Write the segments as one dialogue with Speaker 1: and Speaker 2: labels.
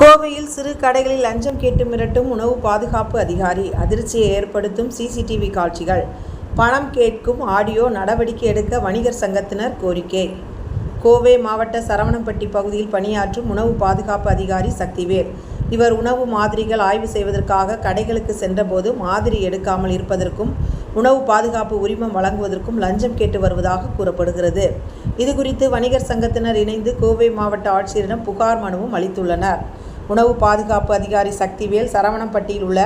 Speaker 1: கோவையில் சிறு கடைகளில் லஞ்சம் கேட்டு மிரட்டும் உணவு பாதுகாப்பு அதிகாரி. அதிர்ச்சியை ஏற்படுத்தும் சிசிடிவி காட்சிகள். பணம் கேட்கும் ஆடியோ நடவடிக்கை எடுக்க வணிகர் சங்கத்தினர் கோரிக்கை. கோவை மாவட்ட சரவணம்பட்டி பகுதியில் பணியாற்றும் உணவு பாதுகாப்பு அதிகாரி சக்திவேல். இவர் உணவு மாதிரிகள் ஆய்வு செய்வதற்காக கடைகளுக்கு சென்றபோது மாதிரி எடுக்காமல் இருப்பதற்கும் உணவு பாதுகாப்பு உரிமம் வழங்குவதற்கும் லஞ்சம் கேட்டு வருவதாக கூறப்படுகிறது. இதுகுறித்து வணிகர் சங்கத்தினர் இணைந்து கோவை மாவட்ட ஆட்சியரிடம் புகார் மனுவும் அளித்துள்ளனர். உணவு பாதுகாப்பு அதிகாரி சக்திவேல் சரவணம்பட்டியில் உள்ள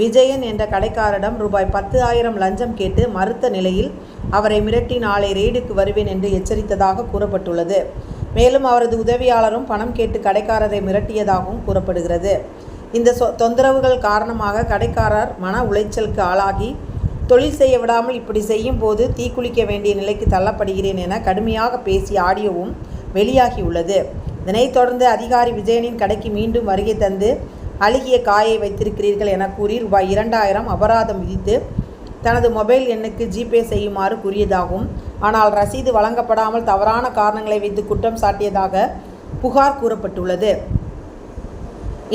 Speaker 1: விஜயன் என்ற கடைக்காரரிடம் ரூபாய் பத்து ஆயிரம் லஞ்சம் கேட்டு மறுத்த நிலையில் அவரை மிரட்டி நாளை ரெய்டுக்கு வருவேன் என்று எச்சரித்ததாக கூறப்பட்டுள்ளது. மேலும் அவரது உதவியாளரும் பணம் கேட்டு கடைக்காரரை மிரட்டியதாகவும் கூறப்படுகிறது. இந்த சொ தொந்தரவுகள் காரணமாக கடைக்காரர் மன உளைச்சலுக்கு ஆளாகி தொழில் செய்ய விடாமல் இப்படி செய்யும் போது தீக்குளிக்க வேண்டிய நிலைக்கு தள்ளப்படுகிறேன் என கடுமையாக பேசிய ஆடியோவும் வெளியாகியுள்ளது. இதனைத் தொடர்ந்து அதிகாரி விஜயனின் கடைக்கு மீண்டும் வருகை தந்து அழுகிய காயை வைத்திருக்கிறீர்கள் என கூறி ரூபாய் இரண்டாயிரம் அபராதம் விதித்து தனது மொபைல் எண்ணுக்கு ஜிபே செய்யுமாறு கூறியதாகவும் ஆனால் ரசீது வழங்கப்படாமல் தவறான காரணங்களை வைத்து குற்றம் சாட்டியதாக புகார் கூறப்பட்டுள்ளது.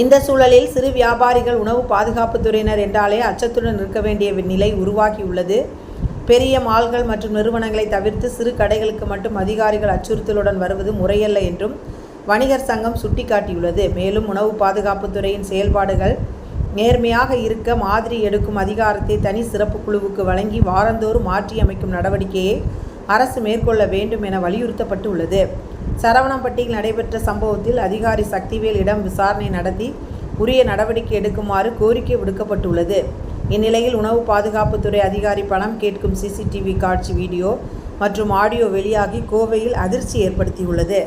Speaker 1: இந்த சூழலில் சிறு வியாபாரிகள் உணவு பாதுகாப்பு துறையினர் என்றாலே அச்சத்துடன் இருக்க வேண்டிய நிலை உருவாகியுள்ளது. பெரிய மால்கள் மற்றும் நிறுவனங்களை தவிர்த்து சிறு கடைகளுக்கு மட்டும் அதிகாரிகள் அச்சுறுத்தலுடன் வருவது முறையல்ல என்றும் வணிகர் சங்கம் சுட்டிக்காட்டியுள்ளது. மேலும் உணவு பாதுகாப்புத்துறையின் செயல்பாடுகள் நேர்மையாக இருக்க மாதிரி எடுக்கும் அதிகாரத்தை தனி சிறப்பு குழுவுக்கு வழங்கி வாரந்தோறும் மாற்றியமைக்கும் நடவடிக்கையை அரசு மேற்கொள்ள வேண்டும் என வலியுறுத்தப்பட்டு உள்ளது சரவணம்பட்டியில் நடைபெற்ற சம்பவத்தில் அதிகாரி சக்திவேலிடம் விசாரணை நடத்தி உரிய நடவடிக்கை எடுக்குமாறு கோரிக்கை விடுக்கப்பட்டுள்ளது. இந்நிலையில் உணவு பாதுகாப்புத்துறை அதிகாரி பணம் கேட்கும் சிசிடிவி காட்சி வீடியோ மற்றும் ஆடியோ வெளியாகி கோவையில் அதிர்ச்சி ஏற்படுத்தியுள்ளது.